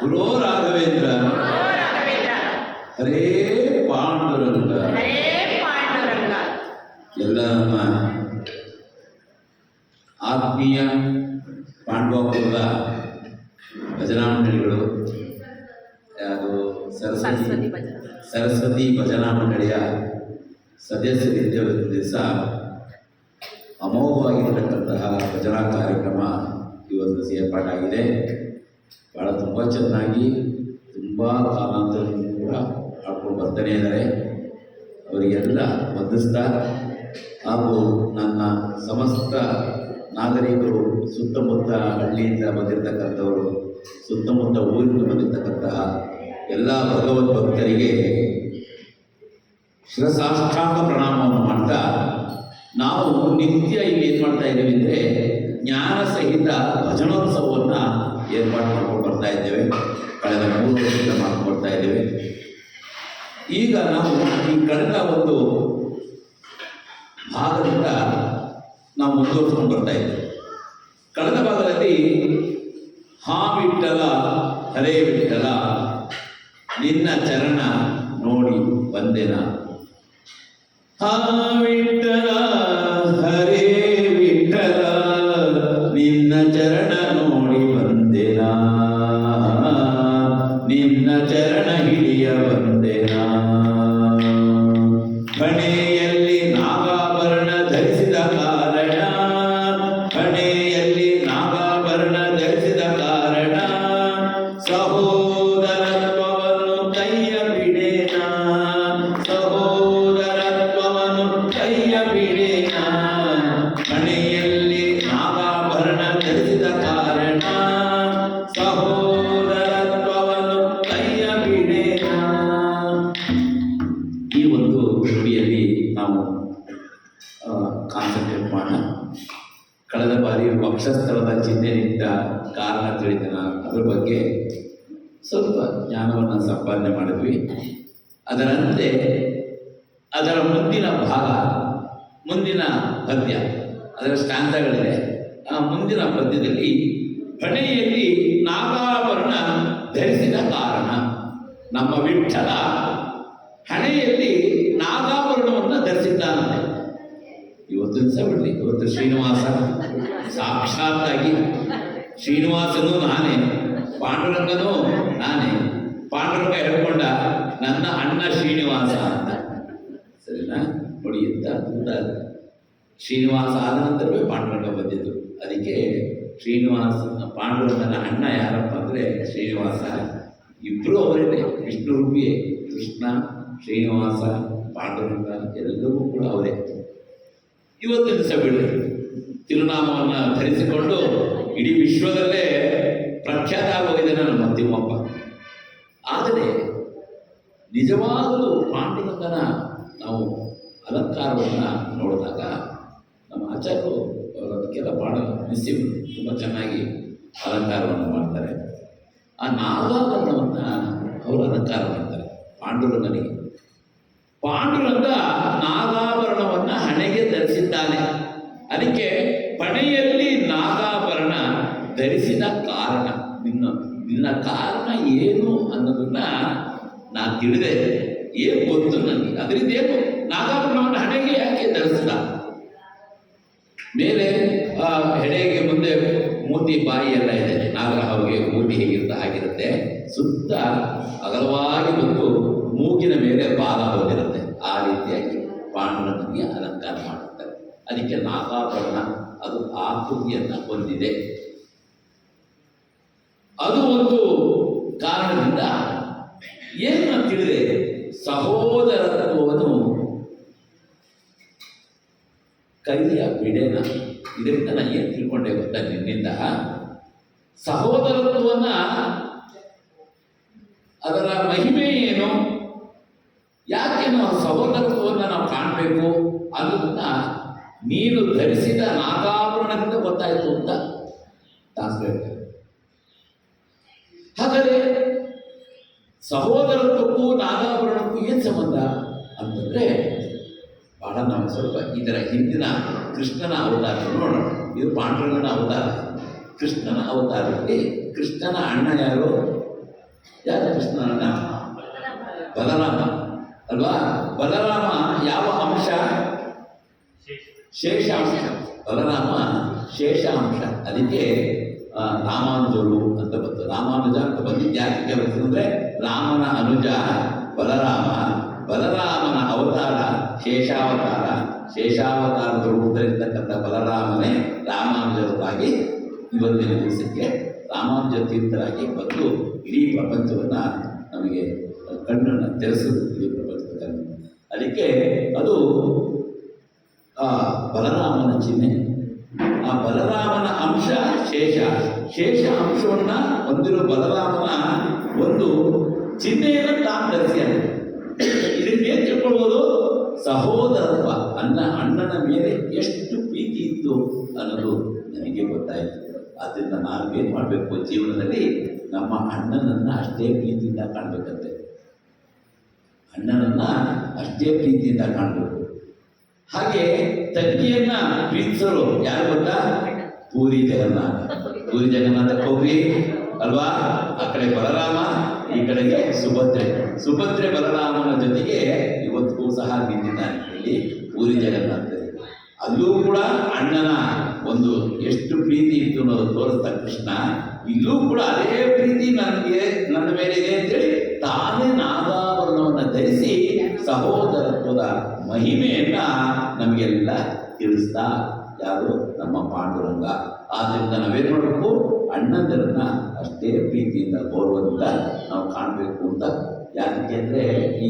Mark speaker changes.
Speaker 1: ಗುರೋ ರಾಘವೇಂದ್ರ ಹರೇ ಪಾಂಡುರಂಗ. ಎಲ್ಲ ನಮ್ಮ ಆತ್ಮೀಯ ಪಾಂಡವಪುರದ ಭಜನಾ ಮಂಡಳಿಗಳು ಯಾವುದು?
Speaker 2: ಸರಸ್ವತಿ
Speaker 1: ಸರಸ್ವತಿ
Speaker 2: ಭಜನ
Speaker 1: ಮಂಡಳಿಯ ಸದಸ್ಯರಿದ್ದ ದಿವಸ ಅಮೋಘವಾಗಿರತಕ್ಕಂತಹ ಭಜನಾ ಕಾರ್ಯಕ್ರಮ ಇವತ್ತು ಒಂದು ಏರ್ಪಾಟಾಗಿದೆ ಭಾಳ ತುಂಬ ಚೆನ್ನಾಗಿ, ತುಂಬ ಕಾಲಾಂತರದಿಂದ ಕೂಡ ಹಾಡ್ಕೊಂಡು ಬರ್ತಾನೆ ಇದ್ದಾರೆ. ಅವರಿಗೆಲ್ಲ ವಂದಿಸ್ತಾ ಹಾಗೂ ನನ್ನ ಸಮಸ್ತ ನಾಗರಿಕರು ಸುತ್ತಮುತ್ತ ಹಳ್ಳಿಯಿಂದ ಬಂದಿರತಕ್ಕಂಥವರು, ಸುತ್ತಮುತ್ತ ಊರಿಂದ ಬಂದಿರತಕ್ಕಂತಹ ಎಲ್ಲ ಭಗವದ್ ಭಕ್ತರಿಗೆ ಶಿರಸಾಷ್ಟಾಂಗ ಪ್ರಣಾಮವನ್ನು ಮಾಡ್ತಾ ನಾವು ನಿತ್ಯ ಇಲ್ಲಿ ಏನು ಮಾಡ್ತಾ ಇದ್ದೀವಿ ಅಂದರೆ ಜ್ಞಾನ ಸಹಿತ ಭಜನೋತ್ಸವವನ್ನು ಏರ್ಪಾಡು ಮಾಡ್ಕೊಂಡು ಬರ್ತಾ ಇದ್ದೇವೆ? ಕಳೆದ ಮೂರು ವರ್ಷದಿಂದ ಮಾಡ್ಕೊಡ್ತಾ ಇದ್ದೇವೆ. ಈಗ ನಾವು ಈ ಕಳೆದ ಒಂದು ಭಾಗದಿಂದ ನಾವು ಮುಂದುವರ್ಸ್ಕೊಂಡು ಬರ್ತಾ ಇದ್ದೇವೆ. ಕಳೆದ ಭಾಗದಲ್ಲಿ ಹಾ ಬಿಟ್ಟಲ ಹರೇ ಬಿಟ್ಟಲ ನಿನ್ನ ಚರಣ ನೋಡಿ ಬಂದೆನ ಹಾ ಬಿಟ್ಟಲ ಹರೇ ಕಾನ್ಸಂಟ್ರೇಟ್ ಮಾಡೋಣ. ಕಳೆದ ಬಾರಿ ವಕ್ಷಸ್ಥಳದ ಚಿಹ್ನೆಯಿಂದ ಕಾರಣ ತಿಳಿದನ ಅದ್ರ ಬಗ್ಗೆ ಸ್ವಲ್ಪ ಜ್ಞಾನವನ್ನು ಸಂಪಾದನೆ ಮಾಡಿದ್ವಿ. ಅದರಂತೆ ಅದರ ಮುಂದಿನ ಭಾಗ, ಮುಂದಿನ ಪದ್ಯ, ಅದರ ಸ್ಟ್ಯಾಂಡಗಳಿದೆ ಆ ಮುಂದಿನ ಪದ್ಯದಲ್ಲಿ ಹಣೆಯಲ್ಲಿ ನಾಗಾಭರಣ ಧರಿಸಿದ ಕಾರಣ, ನಮ್ಮ ವಿಠಲ ಹಣೆಯಲ್ಲಿ ನಾಗಾಭರಣವನ್ನು ಧರಿಸಿದ್ದಾನಂತೆ. ಇವತ್ತು ದಿವಸ ಬಿಡಲಿ ಇವತ್ತು ಶ್ರೀನಿವಾಸ. ಸಾಕ್ಷಾತ್ತಾಗಿ ಶ್ರೀನಿವಾಸನು ನಾನೇ. ಪಾಂಡುರಂಗನು ನಾನೇ. ಪಾಂಡುರಂಗ ಹೇಳ್ಕೊಂಡ ನನ್ನ ಅಣ್ಣ ಶ್ರೀನಿವಾಸ ಅಂತ. ಸರಿನಾ? ನೋಡಿ ಎಂತ ಅದ್ಭುತ. ಶ್ರೀನಿವಾಸ ಆದ ನಂತರವೇ ಪಾಂಡುರಂಗ ಬಂದಿದ್ದು. ಅದಕ್ಕೆ ಶ್ರೀನಿವಾಸ ಪಾಂಡುರಂಗನ ಅಣ್ಣ ಯಾರಪ್ಪ ಅಂದರೆ ಶ್ರೀನಿವಾಸ. ಇಬ್ಬರು ಅವರೇನೆ. ವಿಷ್ಣು ರೂಪಿಯೇ. ಕೃಷ್ಣ, ಶ್ರೀನಿವಾಸ, ಪಾಂಡುರಂಗ ಎಲ್ಲವೂ ಕೂಡ ಅವರೇ. ಇವತ್ತಿನ ದಿವಸ ಬಿಡು. ತಿರುನಾಮವನ್ನು ಧರಿಸಿಕೊಂಡು ಇಡೀ ವಿಶ್ವದಲ್ಲೇ ಪ್ರಖ್ಯಾತ ಆಗೋಗಿದ್ದಾನೆ ನಮ್ಮ ತಿಮ್ಮಪ್ಪ. ಆದರೆ ನಿಜವಾಗಲೂ ಪಾಂಡುರಂಗನ ನಾವು ಅಲಂಕಾರವನ್ನು ನೋಡಿದಾಗ ನಮ್ಮ ಆಚಾರ್ಯರು ಅದಕ್ಕೆಲ್ಲ ಭಾಳ ಮಿಸ್ಸಿವ್ ತುಂಬ ಚೆನ್ನಾಗಿ ಅಲಂಕಾರವನ್ನು ಮಾಡ್ತಾರೆ. ಆ ನಾಗಾಭರಣವನ್ನು ಅವರು ಅಲಂಕಾರ ಮಾಡ್ತಾರೆ. ಪಾಂಡುರಂಗನಿಗೆ. ಪಾಂಡುರಂಗ ಧರಿಸಿದ್ದಾನೆ ಅದಕ್ಕೆ ಪಣೆಯಲ್ಲಿ ನಾಗಾಭರಣ ಧರಿಸಿದ ಕಾರಣ. ನಿನ್ನ ನಿನ್ನ ಕಾರಣ ಏನು ಅನ್ನೋದನ್ನ ನಾನು ತಿಳಿದೆ ಏನು ಗೊತ್ತು ನನಗೆ? ಅದರಿಂದ ಏನು ನಾಗಾಭರಣವನ್ನು ಹಣೆಗೆ ಯಾಕೆ ಧರಿಸಿದ? ಮೇಲೆ ಹೆಡೆಗೆ ಮುಂದೆ ಮೂತಿ ಬಾಯಿ ಎಲ್ಲ ಇದೆ. ನಾಗರಹಾವಿಗೆ ಮೂತಿ ಹೇಗಿರುತ್ತೆ ಆಗಿರುತ್ತೆ ಸುತ್ತ ಅಗಲವಾಗಿ ಬಂದು ಮೂಗಿನ ಮೇಲೆ ಬಾಲ ಬಂದಿರುತ್ತೆ ಆ ರೀತಿಯಾಗಿ ಪಾಂಡುರಂಗನಿಗೆ ಅಲಂಕಾರ ಮಾಡುತ್ತಾರೆ ಅದಕ್ಕೆ ನಾಗಾಭರಣ ಅದು ಆಕೃತಿಯನ್ನು ಹೊಂದಿದೆ ಅದು ಒಂದು ಕಾರಣದಿಂದ ಏನು ತಿಳಿದೆ ಸಹೋದರತ್ವವನ್ನು ಕೈಯ ಬಿಡೆನ, ಇದರಿಂದ ನಾನು ಏನು ತಿಳ್ಕೊಂಡೆ ಗೊತ್ತಾ ನಿನ್ನಿಂದ? ಸಹೋದರತ್ವವನ್ನ ಅದರ ಮಹಿಮೆ ಏನು? ಯಾಕೆ ನಾವು ಸಹೋದರತ್ವವನ್ನು ನಾವು ಕಾಣಬೇಕು? ಅನ್ನೋದನ್ನ ನೀನು ಧರಿಸಿದ ನಾಗಾಭರಣದಿಂದ ಗೊತ್ತಾಯಿತು ಅಂತ ಆದರೆ ಹಾಗಾದರೆ ಸಹೋದರತ್ವಕ್ಕೂ ನಾಗಾಭರಣಕ್ಕೂ ಏನು ಸಂಬಂಧ ಅಂತಂದ್ರೆ ಬಹಳ ನಾವು ಸ್ವಲ್ಪ ಇದರ ಹಿಂದಿನ ಕೃಷ್ಣನ ಅವತಾರ ನೋಡೋಣ. ಇದು ಪಾಂಡುರಂಗನ ಅವತಾರ. ಕೃಷ್ಣನ ಅವತಾರದಲ್ಲಿ ಕೃಷ್ಣನ ಅಣ್ಣ ಯಾರು? ಯಾರು ಕೃಷ್ಣನ ಬಲರಾಮ. ಅಲ್ವಾ? ಬಲರಾಮ ಯಾವ ಶೇಷಾಂಶ. ಬಲರಾಮ ಶೇಷಾಂಶ. ಅದಕ್ಕೆ ರಾಮಾನುಜರು ಅಂತ ಬಂತು ರಾಮಾನುಜ ಅಂತ ಬಂದಿದ್ದು ಯಾಕೆ ಅಂದರೆ, ರಾಮನ ಅನುಜ ಬಲರಾಮ. ಬಲರಾಮನ ಅವತಾರ ಶೇಷಾವತಾರ. ಶೇಷಾವತಾರದ ರೂಪದಲ್ಲಿರ್ತಕ್ಕಂಥ ಬಲರಾಮನೇ ರಾಮಾನುಜರಾಗಿ ಇವತ್ತಿನ ದಿವಸಕ್ಕೆ ರಾಮಾನುಜ ತೀರ್ಥರಾಗಿ ಬಂದು ಇಡೀ ಪ್ರಪಂಚವನ್ನು ನಮಗೆ ಕಣ್ಣನ್ನು ತೆರೆಸಿದ್ರು. ಇಡೀ ಪ್ರಪಂಚದ ಅದಕ್ಕೆ ಅದು ಆ ಬಲರಾಮನ ಚಿಹ್ನೆ. ಆ ಬಲರಾಮನ ಅಂಶ ಶೇಷ. ಶೇಷ ಅಂಶವನ್ನ ಹೊಂದಿರೋ ಬಲರಾಮನ ಒಂದು ಚಿಹ್ನೆಯನ್ನು ತಾನು ಧರಿಸ್ಯಾನೆ. ಇದನ್ನೇ ತಿಳ್ಕೊಳ್ಬೋದು? ಸಹೋದರತ್ವ. ಅನ್ನ, ಅಣ್ಣನ ಮೇಲೆ ಎಷ್ಟು ಪ್ರೀತಿ ಇತ್ತು ಅನ್ನೋದು ನನಗೆ ಗೊತ್ತಾಯಿತು. ಆದ್ದರಿಂದ ನಾವು ಏನು ಮಾಡಬೇಕು? ಜೀವನದಲ್ಲಿ ನಮ್ಮ ಅಣ್ಣನನ್ನ ಅಷ್ಟೇ ಪ್ರೀತಿಯಿಂದ ಕಾಣಬೇಕಂತೆ. ಅಣ್ಣನನ್ನ ಅಷ್ಟೇ ಪ್ರೀತಿಯಿಂದ ಕಾಣಬೇಕು. ಹಾಗೆ ತಂಗಿಯನ್ನ ಪ್ರೀತಿಸೋರು ಯಾರು ಗೊತ್ತಾ? ಪೂರಿ ಜಗನ್ನಾಥ. ಪೂರಿ ಜಗನ್ನಾಥ ಹೋಗ್ರಿ. ಅಲ್ವಾ? ಆ ಕಡೆ ಬಲರಾಮ, ಈ ಕಡೆಗೆ ಸುಭದ್ರೆ. ಸುಭದ್ರೆ ಬಲರಾಮನ ಜೊತೆಗೆ ಇವತ್ತು ಸಹ ನಿಂತಿದ್ದಾನೆ ಇಲ್ಲಿ ಪೂರಿ ಜಗನ್ನಾಥ. ಅಲ್ಲೂ ಕೂಡ ಅಣ್ಣನ ಒಂದು ಎಷ್ಟು ಪ್ರೀತಿ ಇತ್ತು ಅನ್ನೋದು ತೋರಿಸ್ತಾ ಕೃಷ್ಣ. ಇಲ್ಲೂ ಕೂಡ ಅದೇ ಪ್ರೀತಿ ನನಗೆ, ನನ್ನ ಮೇಲೆ ಇದೆ ಅಂತೇಳಿ ತಾನೇ ನಾದಾಭರಣವನ್ನು ಧರಿಸಿ ಸಹೋದರತ್ವದ ಮಹಿಮೆಯನ್ನ ನಮಗೆಲ್ಲ ತಿಳಿಸ್ತಾ ಯಾರು ನಮ್ಮ ಪಾಂಡುರಂಗ. ಆದ್ದರಿಂದ ನಾವೇನ್ ಮಾಡಬೇಕು? ಅಣ್ಣಂದರನ್ನ ಅಷ್ಟೇ ಪ್ರೀತಿಯಿಂದ ಗೌರವದಿಂದ ನಾವು ಕಾಣಬೇಕು ಅಂತ ಯಾಕೆ ಅಂದರೆ